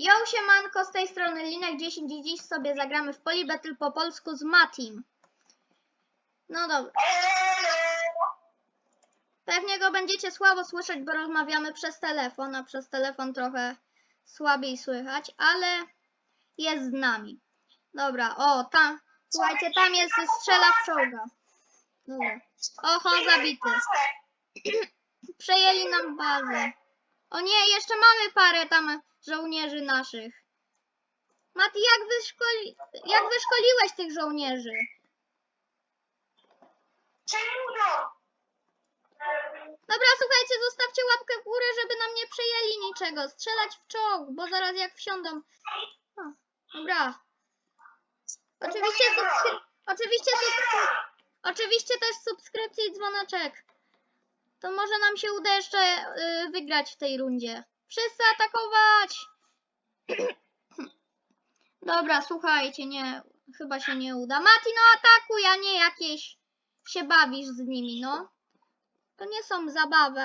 Yo, siemanko, z tej strony Linek 10 i dziś sobie zagramy w Polibattle po polsku z Matim. No dobra. Pewnie go będziecie słabo słyszeć, bo rozmawiamy przez telefon, a przez telefon trochę słabiej słychać, ale jest z nami. Dobra, o, tam, słuchajcie, tam jest strzela w czołga. Dobra. Oho, zabity. Przejęli nam bazę. O nie, jeszcze mamy parę tam żołnierzy naszych. Mati, jak, wyszkoli... jak wyszkoliłeś tych żołnierzy? Czemu? Dobra, słuchajcie, zostawcie łapkę w górę, żeby nam nie przejęli niczego. Strzelać w czołg, bo zaraz jak wsiądą. O, dobra. Oczywiście, subskry... oczywiście, subskry... oczywiście też subskrypcji i dzwoneczek. To może nam się uda jeszcze y, wygrać w tej rundzie. Wszyscy atakować! Dobra, słuchajcie, nie, chyba się nie uda. Mati, no atakuj, a nie jakieś się bawisz z nimi, no. To nie są zabawy.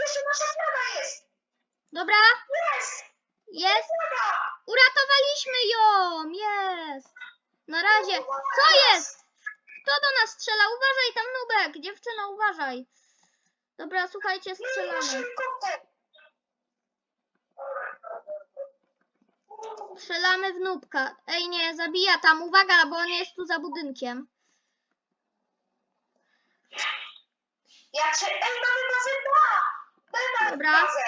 Jeszcze nasza jest! Dobra, Jest! jest. Uratowaliśmy ją! Jest! Na razie. Co jest? Kto do nas strzela? Uważaj tam, Nubek! Dziewczyno, uważaj! Dobra, słuchajcie, strzelamy. Szybko, te- Strzelamy w Nubka. Ej, nie, zabija tam. Uwaga, bo on jest tu za budynkiem. Ja cię... Ej, mamy bazę dwa! Daj nam Dobra. bazę!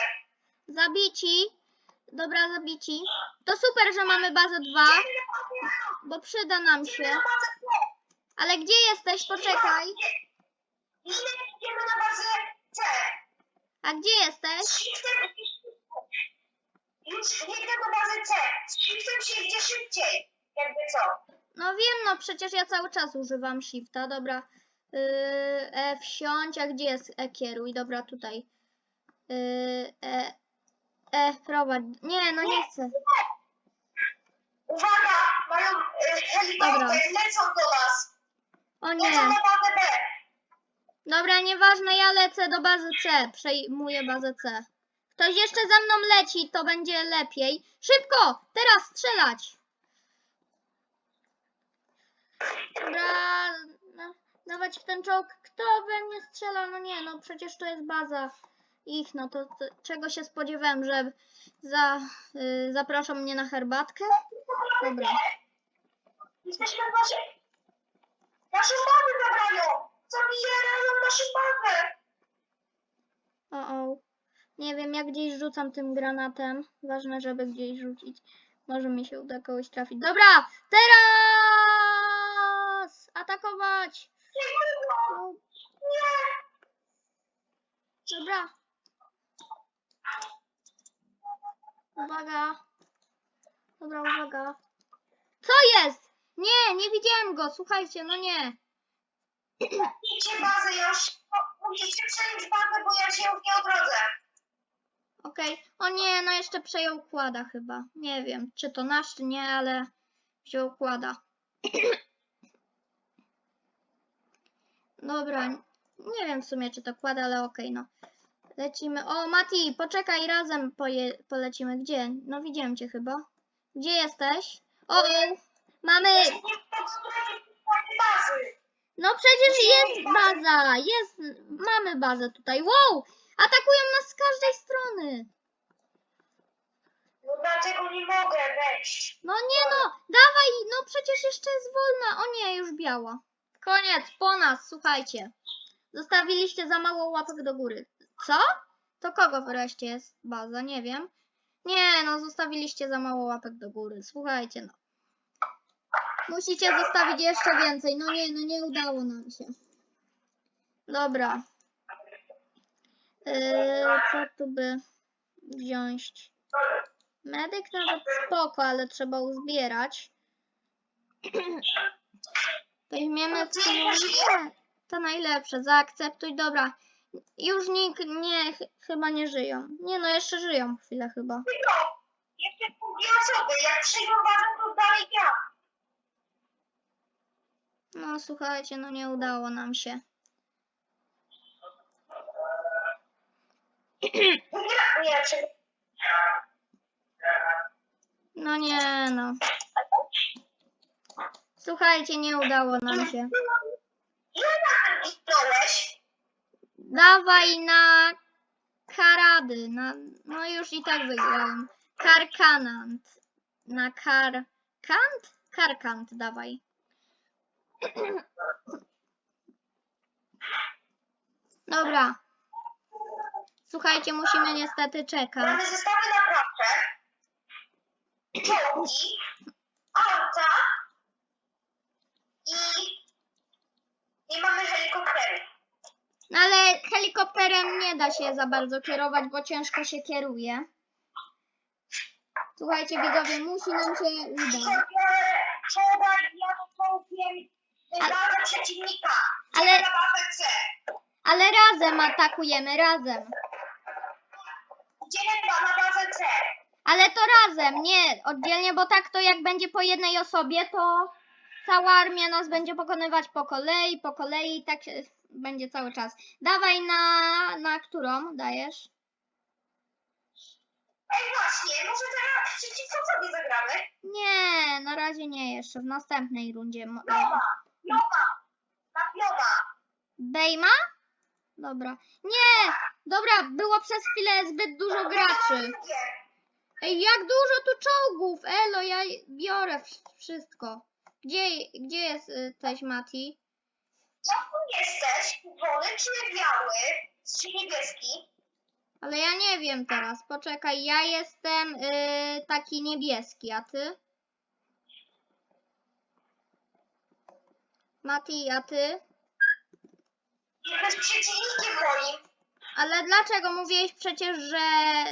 Zabici. Dobra, zabici. To super, że mamy bazę 2, bo przyda nam się. Na bazę! Ale gdzie jesteś? Poczekaj. Idziemy na bazę! A gdzie jesteś? Shiftem... Już biegnę do bazy C! Z shiftem się idzie szybciej! Jakby co? No wiem, no przecież ja cały czas używam shifta, dobra. Yy, e, wsiądź, a gdzie jest e, kieruj? Dobra, tutaj. Yy, e, e, prowadź. Nie, no nie chcę. Uwaga! Mają y, helikopter, Dobra. lecą do nas! O Lecą nie. na bazę B! Dobra, nieważne, ja lecę do bazy C. Przejmuję bazę C. Ktoś jeszcze za mną leci, to będzie lepiej. Szybko! Teraz strzelać! Dobra, no, dawać w ten czołg. Kto we mnie strzela? No nie, no przecież to jest baza ich, no to, to czego się spodziewałem, że za, y, mnie na herbatkę? Dobra. Jesteśmy w naszej... Naszą bazę zabrają! Zabierają naszą bazę! O, o. Nie wiem, jak gdzieś rzucam tym granatem. Ważne, żeby gdzieś rzucić. Może mi się uda kogoś trafić. Dobra! Teraz! Atakować! Nie! Dobra. Uwaga. Dobra, uwaga. Co jest? Nie, nie widziałem go. Słuchajcie, no nie. Idźcie bazę, ja już... Musicie przejąć bazę, bo ja się już nie odrodzę. Okej. O nie, no jeszcze przejął kłada chyba. Nie wiem, czy to nasz, czy nie, ale wziął kłada. Dobra. Nie wiem w sumie, czy to kłada, ale okej, no. Lecimy. O, Mati, poczekaj, razem poje, polecimy. Gdzie? No widziałem cię chyba. Gdzie jesteś? O, mamy... Nie bazy. No przecież jest baza. Jest... Mamy bazę tutaj. Wow! Atakują nas z każdej strony. No dlatego nie mogę wejść. No nie no, dawaj, no przecież jeszcze jest wolna. O nie, już biała. Koniec, po nas, słuchajcie. Zostawiliście za mało łapek do góry. Co? To kogo wreszcie jest baza? Nie wiem. Nie, no zostawiliście za mało łapek do góry. Słuchajcie, no. Musicie zostawić jeszcze więcej. No nie, no nie udało nam się. Dobra. Yy, co tu by wziąć? Medyk nawet spoko, ale trzeba uzbierać. Weźmiemy w sumie... To najlepsze, zaakceptuj, dobra. Już nikt nie, ch chyba nie żyją. Nie no, jeszcze żyją chwilę chyba. Jeszcze pół osoby. Jak przyjmą to dalej ja. No słuchajcie, no nie udało nam się. No nie no. Słuchajcie, nie udało nam się. Dawaj na karady. Na, no już i tak wygrałem. Karkanant. Na karkant? Karkant dawaj. Dobra. Słuchajcie, musimy niestety czekać. Mamy zestawy na pracę, czołgi, auta i nie mamy helikopteru. No ale helikopterem nie da się za bardzo kierować, bo ciężko się kieruje. Słuchajcie, widzowie, musi nam się udać. Czołga, ja czołgiem, wygląda przeciwnika. Ale-. Na C. Ale razem atakujemy, razem. Idziemy na bazę C. Ale to razem, nie oddzielnie, bo tak to jak będzie po jednej osobie, to cała armia nas będzie pokonywać po kolei, po kolei i tak się będzie cały czas. Dawaj na, na którą dajesz? Ej właśnie, może teraz przeciwko sobie zagramy? Nie, na razie nie jeszcze, w następnej rundzie. mo- Piowa, piowa. Bejma? Dobra. Nie! Dobra, było przez chwilę zbyt dużo graczy. Ej, jak dużo tu czołgów! Elo, ja biorę wsz- wszystko. Gdzie, gdzie jesteś, Mati? Jak tu jesteś? Czerwony czy biały? Czy niebieski? Ale ja nie wiem teraz. Poczekaj, ja jestem y, taki niebieski, a ty? Mati, a ty? Jesteś przeciwnikiem moim. Ale dlaczego mówiłeś przecież, że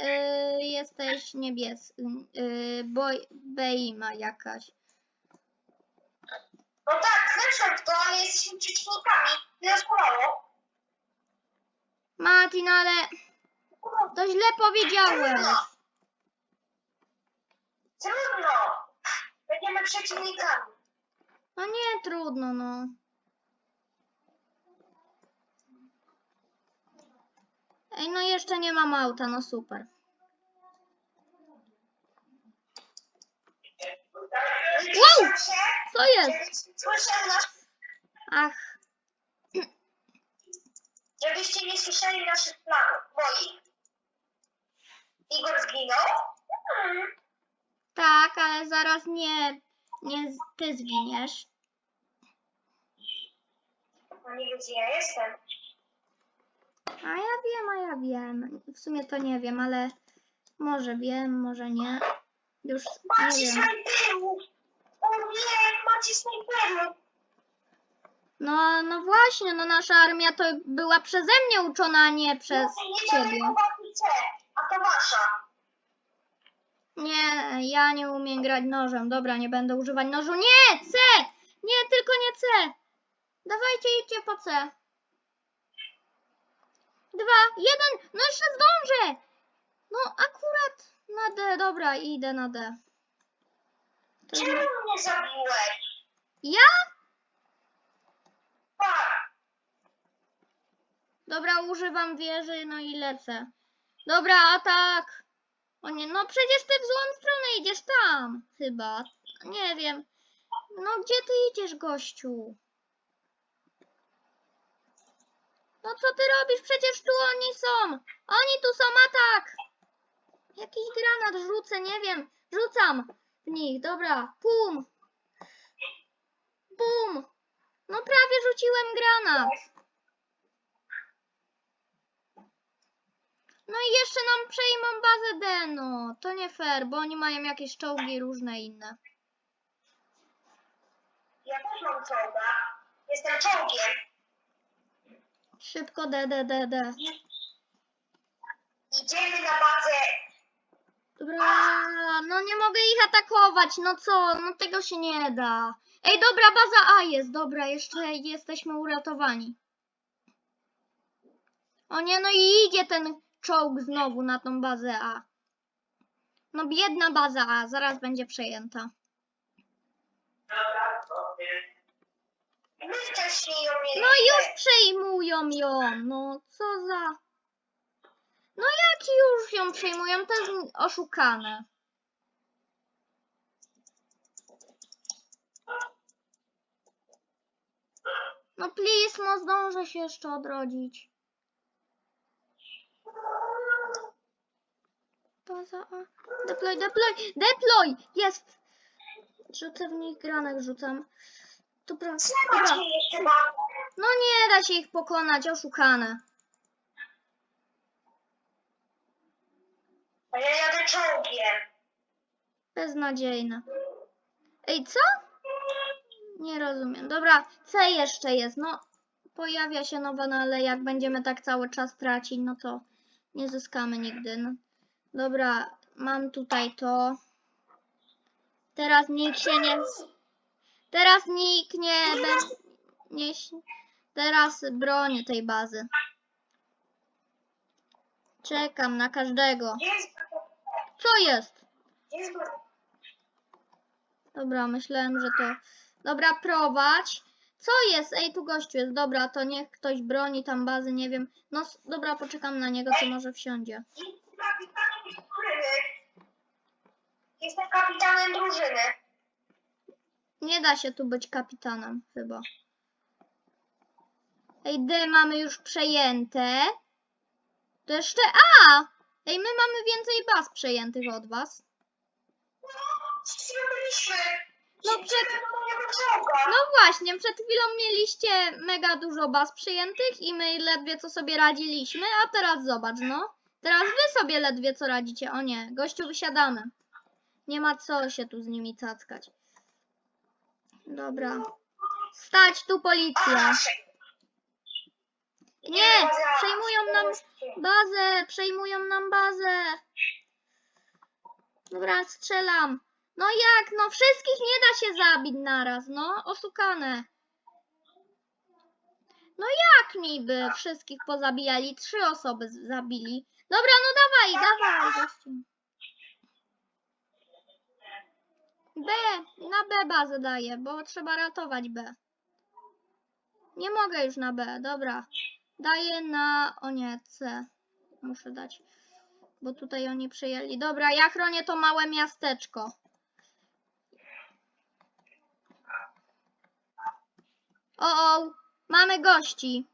y, jesteś niebieski? Y, bo Beima jakaś. No tak, zresztą to, ale jesteśmy przeciwnikami. Słowo. Mati, no ale to źle powiedziałeś. Trudno. Będziemy przeciwnikami. No nie, trudno, no. Ej, no jeszcze nie mam auta, no super. Wow! Co jest? Słyszę nas, Ach, żebyście nie słyszeli naszych planów, moich. Igor zginął? Tak, ale zaraz nie, nie ty zginiesz. No nie wiem, gdzie ja jestem. A ja wiem, a ja wiem. W sumie to nie wiem, ale może wiem, może nie. Już nie Macie wiem. snajperów! O nie, macie snajperów! No, no właśnie, no nasza armia to była przeze mnie uczona, a nie przez nie ciebie. mamy chłopaków C, a to wasza. Nie, ja nie umiem grać nożem. Dobra, nie będę używać nożu. Nie, C! Nie, tylko nie C. Dawajcie, idźcie po C. Dwa, jeden, no jeszcze zdążę. No akurat na D, dobra, idę na D. Czemu mnie zabiłeś? Ja? Tak, Dobra, używam wieży, no i lecę. Dobra, atak. O nie, no przecież ty w złą stronę idziesz tam, chyba. Nie wiem. No gdzie ty idziesz, gościu? No co ty robisz? Przecież tu oni są. Oni tu są, atak. Jakiś granat rzucę, nie wiem. Rzucam w nich, dobra. Pum. Bum. No prawie rzuciłem granat. No i jeszcze nam przejmą bazę D, no. To nie fair, bo oni mają jakieś czołgi różne inne. ja też mam czołga. Jestem czołgiem. Szybko D, D, D, D. Idziemy na bazę. Dobra, no nie mogę ich atakować, no co, no tego się nie da. Ej, dobra, baza A jest, dobra, jeszcze jesteśmy uratowani. O nie, no i idzie ten czołg znowu na tą bazę A. No biedna baza A, zaraz będzie przejęta. Mieliśmy. No już przejmują ją, no co za... No jaki już ją przejmują, to jest oszukane. No please, no zdążę się jeszcze odrodzić. Baza A. Deploy, deploy, deploy! Jest! Rzucę w nich granek, rzucam. Dobra, Trzeba dobra. jeszcze. No nie da się ich pokonać, oszukane. A ja jadę czołgiem. Beznadziejne. Ej, co? Nie rozumiem. Dobra, C jeszcze jest. No, pojawia się nowa, no ale jak będziemy tak cały czas tracić, no to nie zyskamy nigdy. No. Dobra, mam tutaj to. Teraz nikt się nie... Teraz nikt nie... nie teraz bronię tej bazy. Czekam na każdego. Co jest? Dobra, myślałem, że to. Dobra, prowadź. Co jest? Ej, tu gościu jest. Dobra, to niech ktoś broni tam bazy, nie wiem. No, s- dobra, poczekam na niego, co może wsiądzie. Jestem kapitanem drużyny. Jestem kapitanem drużyny. Nie da się tu być kapitanem, chyba. Ej, D mamy już przejęte. To jeszcze A! Ej, my mamy więcej baz przejętych od was. No, chwilą byliśmy. No przed-. No właśnie, przed chwilą mieliście mega dużo baz przyjętych i my ledwie co sobie radziliśmy, a teraz zobacz, no. Teraz wy sobie ledwie co radzicie. O nie, gościu wysiadamy. Nie ma co się tu z nimi cackać. Dobra. Stać tu policja. Nie, przejmują nam bazę, przejmują nam bazę. Dobra, strzelam. No jak, no wszystkich nie da się zabić naraz, no, oszukane. No jak niby wszystkich pozabijali? Trzy osoby zabili. Dobra, no dawaj, dawaj, gościu. B, na B bazę daję, bo trzeba ratować B. Nie mogę już na B, dobra. Daję na, o nie, C. Muszę dać, bo tutaj oni przyjęli. Dobra, ja chronię to małe miasteczko. O, o, mamy gości.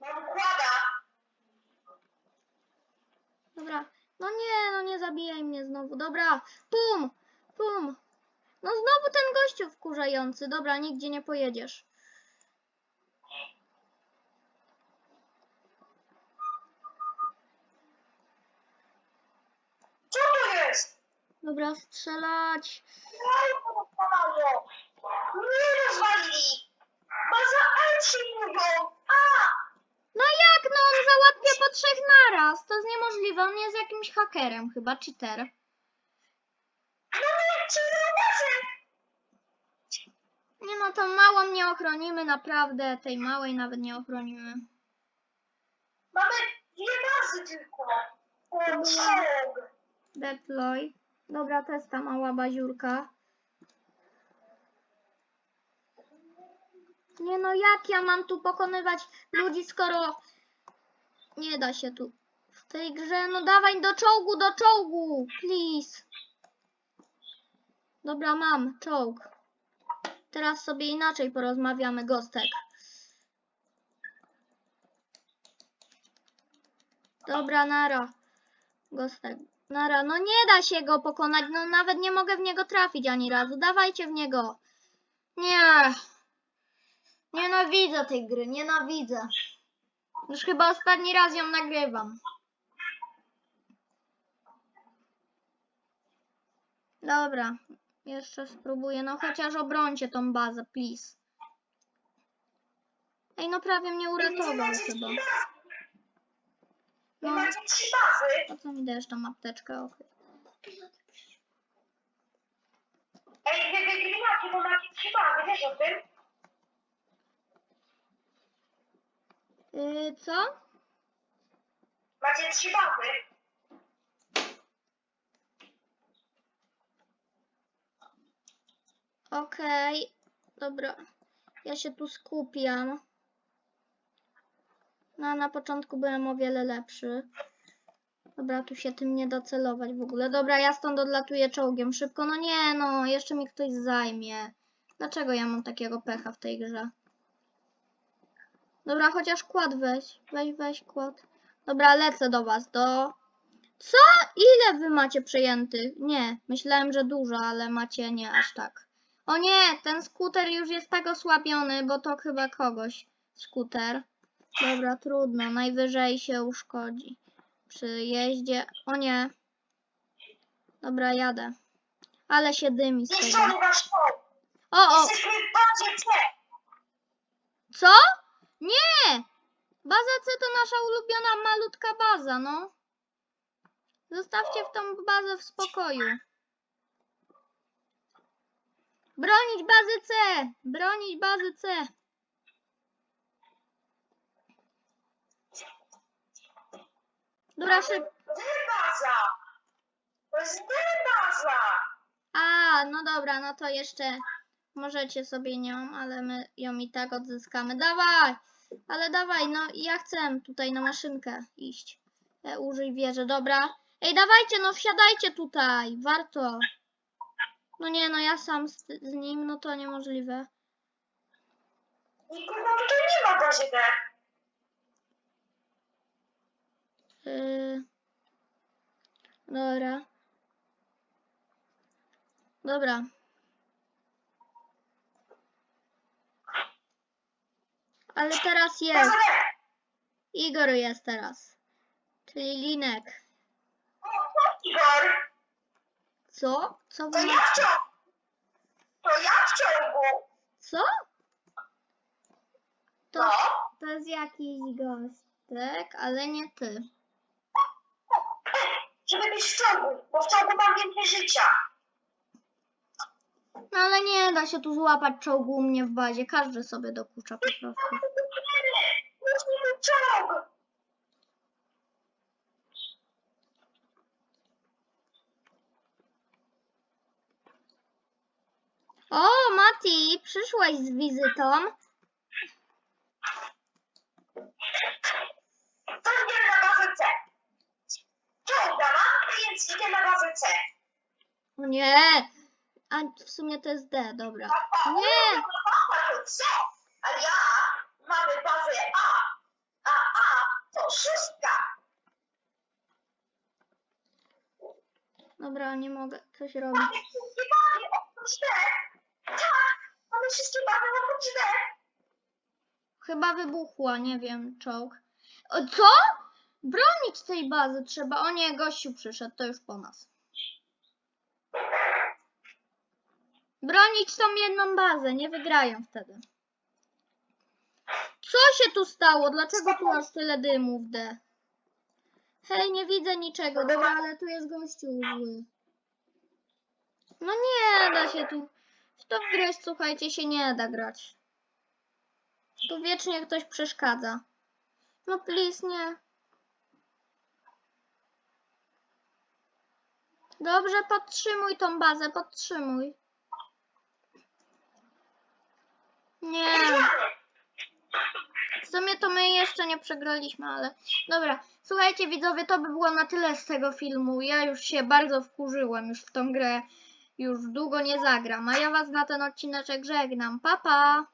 Mam układa. Dobra. No nie, no nie zabijaj mnie znowu. Dobra. Pum! Pum! No znowu ten gościu wkurzający. Dobra, nigdzie nie pojedziesz. Co to jest? Dobra, strzelać. Nie rozwalało. Nie rozwalili. Baza L przyjmują. A! No jak? No on załatwia po trzech naraz. To jest niemożliwe. On jest jakimś hakerem chyba, cheater. No nie, czy bazę? Nie no, tą małą nie ochronimy, naprawdę. Tej małej nawet nie ochronimy. Mamy dwie bazy tylko. O. Deploy. Dobra, to jest ta mała baziurka. Nie no, jak ja mam tu pokonywać ludzi, skoro nie da się tu w tej grze. No dawaj do czołgu, do czołgu, please. Dobra, mam czołg. Teraz sobie inaczej porozmawiamy, Gostek. Dobra, nara. Gostek. Nara, no nie da się go pokonać, no nawet nie mogę w niego trafić ani razu. Dawajcie w niego. Nie. Nienawidzę tej gry, nienawidzę. Już chyba ostatni raz ją nagrywam. Dobra, jeszcze spróbuję. No chociaż obrońcie tą bazę, please. Ej, no prawie mnie uratował chyba. No, macie po co mi dajesz tą apteczkę? Ej, wy wygrywacie, bo macie trzy bazy. Wiesz o tym? Yy, co? Macie trzy bazy. Okej, dobra. Ja się tu skupiam. No, na początku byłem o wiele lepszy. Dobra, tu się tym nie da celować w ogóle. Dobra, ja stąd odlatuję czołgiem szybko. No nie, no, jeszcze mi ktoś zajmie. Dlaczego ja mam takiego pecha w tej grze? Dobra, chociaż kład weź. Weź, weź kład. Dobra, lecę do was, do... Co? Ile wy macie przejętych? Nie, myślałem, że dużo, ale macie nie aż tak. O nie, ten skuter już jest tak osłabiony, bo to chyba kogoś skuter. Dobra, trudno, najwyżej się uszkodzi. Przy jeździe... O nie. Dobra, jadę. Ale się dymi z tego. O, o, co? Nie! Baza C to nasza ulubiona malutka baza, no. Zostawcie w tą bazę w spokoju. Bronić bazy C! Bronić bazy C! Dobra, szyb... D-baza. To jest D-baza. A, no dobra, no to jeszcze możecie sobie nią, ale my ją i tak odzyskamy. Dawaj! Ale dawaj, no ja chcę tutaj na maszynkę iść. E, użyj wieży, dobra. Ej, dawajcie, no wsiadajcie tutaj, warto. No nie, no ja sam z, z nim, no to niemożliwe. Nikogo tutaj nie ma D. Yy... Dobra. Dobra. Ale teraz jest. Igor jest teraz. Czyli Linek. Igor. Co? Co To wy... ja w ciągu. To ja w ciągu. Co? To, No. to jest jakiś gostek, ale nie ty. Żeby być w ciągu, bo w ciągu mam więcej życia. No ale nie da się tu złapać czołgu u mnie w bazie. Każdy sobie dokucza po prostu. O, Mati, przyszłaś z wizytą. To idę na bazę C. Czołga mam, więc idę na bazę C. O nie. A w sumie to jest D, dobra. Nie. C, a ja mamy bazę A. A A to szóstka. Dobra, nie mogę coś robić. Mamy wszystkie bazy oprócz D. Tak, mamy wszystkie bazy oprócz D. Chyba wybuchła, nie wiem, czołg. O, co? Bronić tej bazy trzeba. O nie, gościu przyszedł, to już po nas. Bronić tą jedną bazę, nie wygrają wtedy. Co się tu stało? Dlaczego tu aż tyle dymu w D? Hej, nie widzę niczego, dobra, ale tu jest gościu zły. No nie da się tu. W tą grę, słuchajcie, się nie da grać. Tu wiecznie ktoś przeszkadza. No please, nie. Dobrze, podtrzymuj tą bazę, podtrzymuj. Nie. W sumie to my jeszcze nie przegraliśmy, ale dobra. Słuchajcie widzowie, to by było na tyle z tego filmu. Ja już się bardzo wkurzyłem, już w tą grę już długo nie zagram. A ja was na ten odcineczek żegnam. Pa, pa!